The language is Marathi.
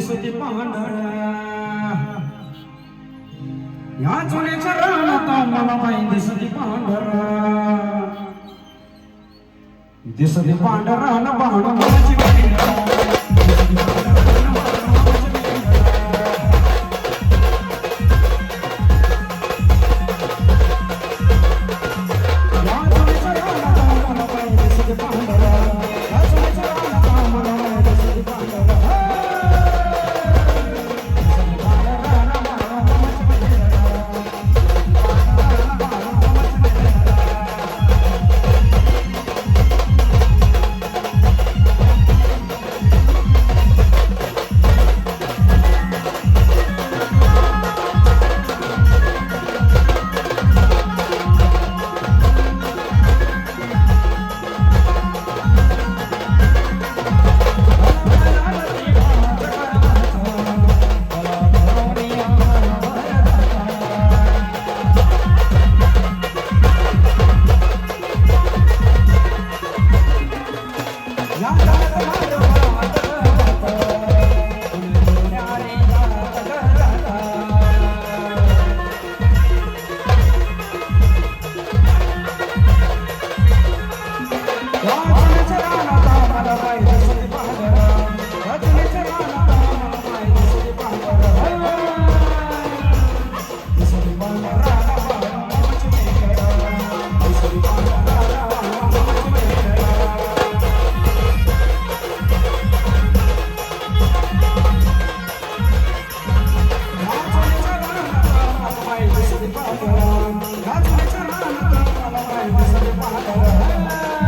दिसती पांढर या चुलीच्या रानात मला बाई दिसती पांढर दिसती पांढरा न बाण माझी la, la, la, la. Gracias.